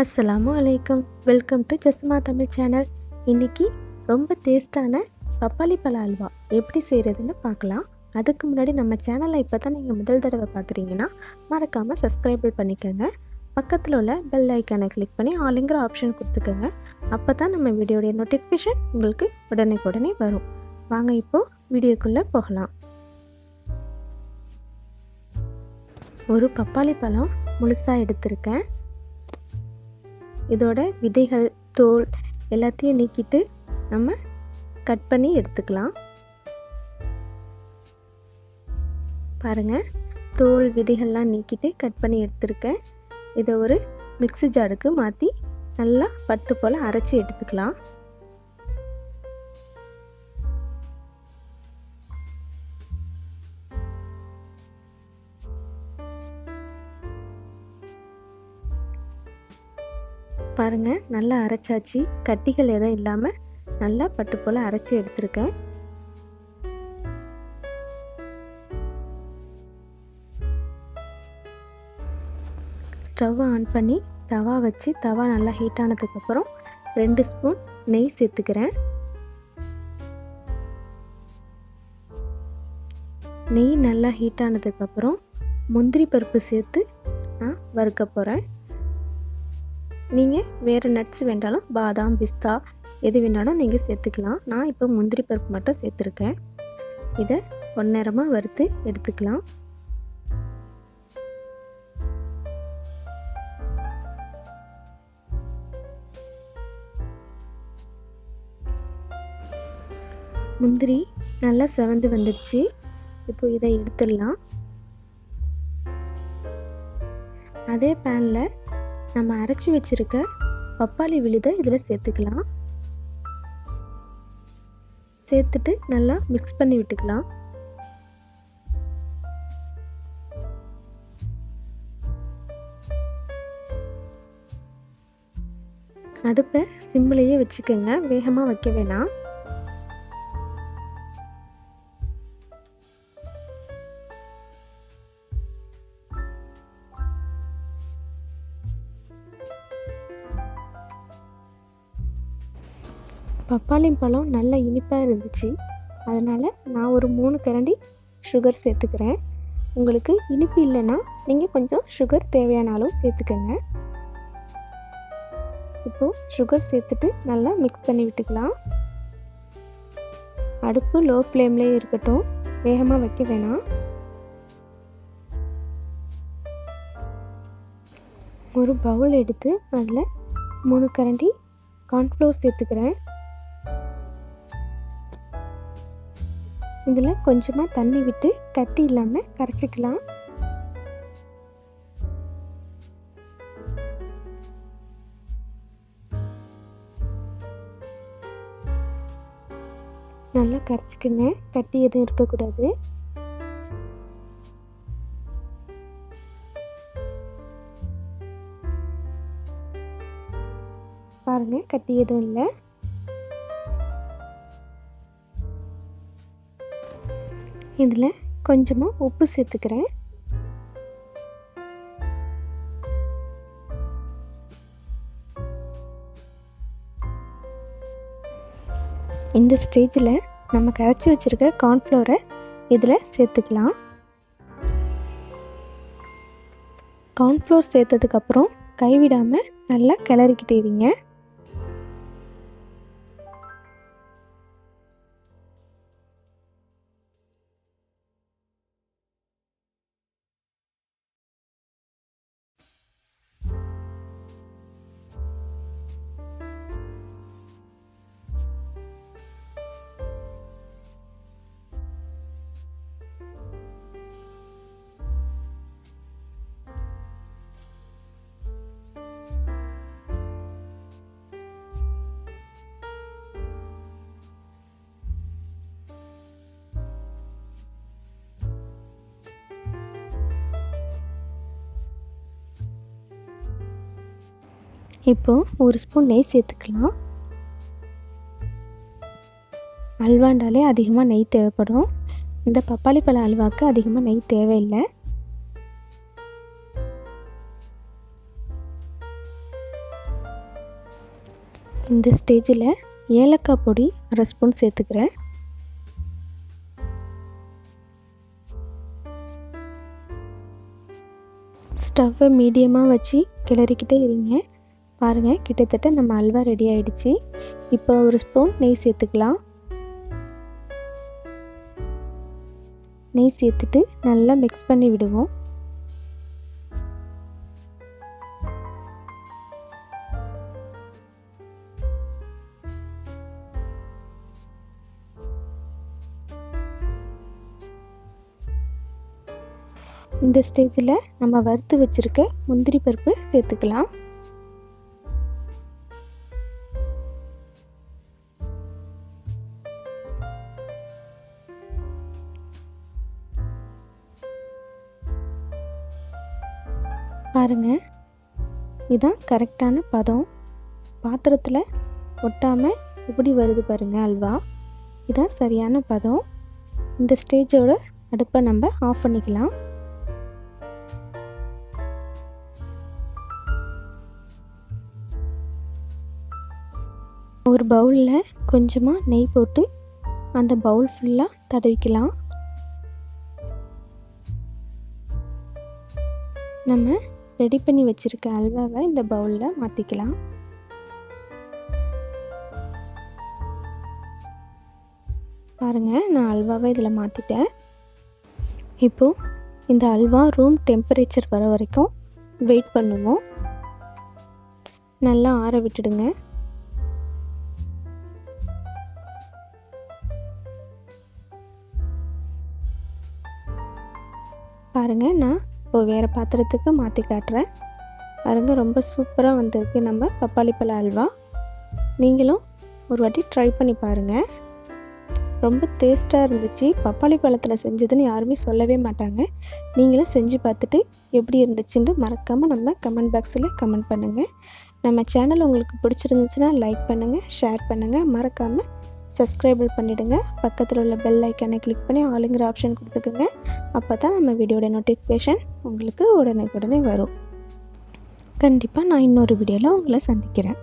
அஸ்ஸலாமு அலைக்கும். Welcome to Jasma Tamil channel. இன்னைக்கு ரொம்ப டேஸ்டான பப்பாளி பழ அல்வா எப்படி செய்கிறதுன்னு பார்க்கலாம். அதுக்கு முன்னாடி நம்ம சேனலை இப்போ தான் நீங்கள் முதல் தடவை பார்க்குறீங்கன்னா மறக்காமல் சப்ஸ்கிரைபிள் பண்ணிக்கோங்க. பக்கத்தில் உள்ள பெல் ஐக்கானை கிளிக் பண்ணி ஆளுங்கிற ஆப்ஷன் கொடுத்துக்கோங்க. அப்போ தான் நம்ம வீடியோடைய நோட்டிஃபிகேஷன் உங்களுக்கு உடனே உடனே வரும். வாங்க இப்போது வீடியோக்குள்ளே போகலாம். ஒரு பப்பாளி பழம் முழுசாக எடுத்திருக்கேன். இதோட விதைகள் தோல் எல்லாத்தையும் நீக்கிட்டு நம்ம கட் பண்ணி எடுத்துக்கலாம். பாருங்கள் தோல் விதைகள்லாம் நீக்கிட்டு கட் பண்ணி எடுத்திருக்கேன். இதை ஒரு மிக்ஸி ஜாருக்கு மாற்றி நல்லா பட்டு போல் அரைச்சி எடுத்துக்கலாம். பாருங்கள் நல்லா அரைச்சாச்சு. கட்டிகள் எதுவும் இல்லாமல் நல்லா பட்டு போல் அரைச்சி எடுத்திருக்கேன். ஸ்டவ் ஆன் பண்ணி தவா வச்சு தவா நல்லா ஹீட் ஆனதுக்கப்புறம் ரெண்டு ஸ்பூன் நெய் சேர்த்துக்கிறேன். நெய் நல்லா ஹீட் ஆனதுக்கப்புறம் முந்திரி பருப்பு சேர்த்து நான் வறுக்க போகிறேன் நீங்கள் வேறு நட்ஸ் வேண்டாலும் பாதாம் பிஸ்தா எது வேணாலும் நீங்கள் சேர்த்துக்கலாம். நான் இப்போ முந்திரி பருப்பு மட்டும் சேர்த்துருக்கேன். இதை ஒன்னேரமாக வறுத்து எடுத்துக்கலாம். முந்திரி நல்லா செவந்து வந்துடுச்சு இப்போ இதை எடுத்துடலாம். அதே பேனில் நம்ம அரைச்சி வச்சுருக்க பப்பாளி விழுதை இதில் சேர்த்துக்கலாம். சேர்த்துட்டு நல்லா மிக்ஸ் பண்ணி விட்டுக்கலாம். அடுப்பை சிம்பிளையே வச்சுக்கோங்க. வேகமாக வைக்க வேணாம். பப்பாளி பழம் நல்ல இனிப்பாக இருந்துச்சு. அதனால் நான் ஒரு மூணு கரண்டி சுகர் சேர்த்துக்கிறேன். உங்களுக்கு இனிப்பு இல்லைன்னா நீங்கள் கொஞ்சம் சுகர் தேவையான அளவு சேர்த்துக்கோங்க. இப்போது சுகர் சேர்த்துட்டு நல்லா மிக்ஸ் பண்ணி விட்டுக்கலாம். அடுப்பு லோ ஃப்ளேம்லேயே இருக்கட்டும். வேகமாக வைக்க வேணாம். ஒரு பவுல் எடுத்து அதில் மூணு கரண்டி கார்ன்ஃப்ளோர் சேர்த்துக்கிறேன். இதில் கொஞ்சமாக தண்ணி விட்டு கட்டி இல்லாமல் கரைச்சிக்கலாம். நல்லா கரைச்சிக்கோங்க. கட்டி எதுவும் இருக்கக்கூடாது. பாருங்கள் கட்டி எதுவும் இல்லை. இதில் கொஞ்சமாக உப்பு சேர்த்துக்கிறேன். இந்த ஸ்டேஜில் நம்ம கரைச்சி வச்சுருக்க கார்ன்ஃப்ளோரை இதில் சேர்த்துக்கலாம். கார்ன்ஃப்ளோர் சேர்த்ததுக்கப்புறம் கைவிடாமல் நல்லா கிளறிக்கிட்டே இருங்க. இப்போது ஒரு ஸ்பூன் நெய் சேர்த்துக்கலாம். அல்வாண்டாலே அதிகமாக நெய் தேவைப்படும். இந்த பப்பாளி பழ அல்வாவுக்கு அதிகமாக நெய் தேவையில்லை. இந்த ஸ்டேஜில் ஏலக்காய் பொடி அரை ஸ்பூன் சேர்த்துக்கிறேன். ஸ்டவ்வை மீடியமாக வச்சு கிளறிக்கிட்டே இருங்க. பாருங்கள் கிட்டத்தட்ட நம்ம அல்வா ரெடி ஆகிடுச்சு இப்போ ஒரு ஸ்பூன் நெய் சேர்த்துக்கலாம். நெய் சேர்த்துட்டு நல்லா மிக்ஸ் பண்ணி விடுவோம். இந்த ஸ்டேஜில் நம்ம வறுத்து வச்சுருக்க முந்திரி பருப்பு சேர்த்துக்கலாம். பாருங்கள் இதுதான் கரெக்டான பதம். பாத்திரத்தில் ஒட்டாமல் இப்படி வருது பாருங்கள் அல்வா. இதுதான் சரியான பதம். இந்த ஸ்டேஜோட அடுப்பை நம்ம ஆஃப் பண்ணிக்கலாம். ஒரு பவுலில் கொஞ்சமாக நெய் போட்டு அந்த பவுல் ஃபுல்லாக தடவிக்கலாம். நம்ம ரெடி பண்ணி வச்சுருக்க அல்வாவை இந்த பவுலில் மாற்றிக்கலாம் பாருங்கள் நான் அல்வாவை இதில் மாற்றிட்டேன் இப்போது இந்த அல்வா ரூம் டெம்பரேச்சர் வர வரைக்கும் வெயிட் பண்ணுவோம். நல்லா ஆற விட்டுடுங்க. பாருங்கள் நான் இப்போ வேறு பாத்திரத்துக்கு மாற்றி காட்டுறேன். பாருங்கள் ரொம்ப சூப்பராக வந்திருக்கு நம்ம பப்பாளி பழ அல்வா. நீங்களும் ஒரு வாட்டி ட்ரை பண்ணி பாருங்கள் ரொம்ப டேஸ்ட்டாக இருந்துச்சு. பப்பாளி பழத்தில் செஞ்சதுன்னு யாருமே சொல்லவே மாட்டாங்க. நீங்களும் செஞ்சு பார்த்துட்டு எப்படி இருந்துச்சுன்னு மறக்காமல் நம்ம கமெண்ட் பாக்ஸில் கமெண்ட் பண்ணுங்கள் நம்ம சேனல் உங்களுக்கு பிடிச்சிருந்துச்சுன்னா லைக் பண்ணுங்கள் ஷேர் பண்ணுங்கள் மறக்காமல் சப்ஸ்கிரைபிள் பண்ணிவிடுங்க பக்கத்தில் உள்ள பெல் ஐக்கானை கிளிக் பண்ணி ஆளுங்கிற ஆப்ஷன் கொடுத்துக்குங்க. அப்போ தான் நம்ம வீடியோட நோட்டிஃபிகேஷன் உங்களுக்கு உடனே உடனே வரும். கண்டிப்பாக நான் இன்னொரு வீடியோவில் உங்களை சந்திக்கிறேன்.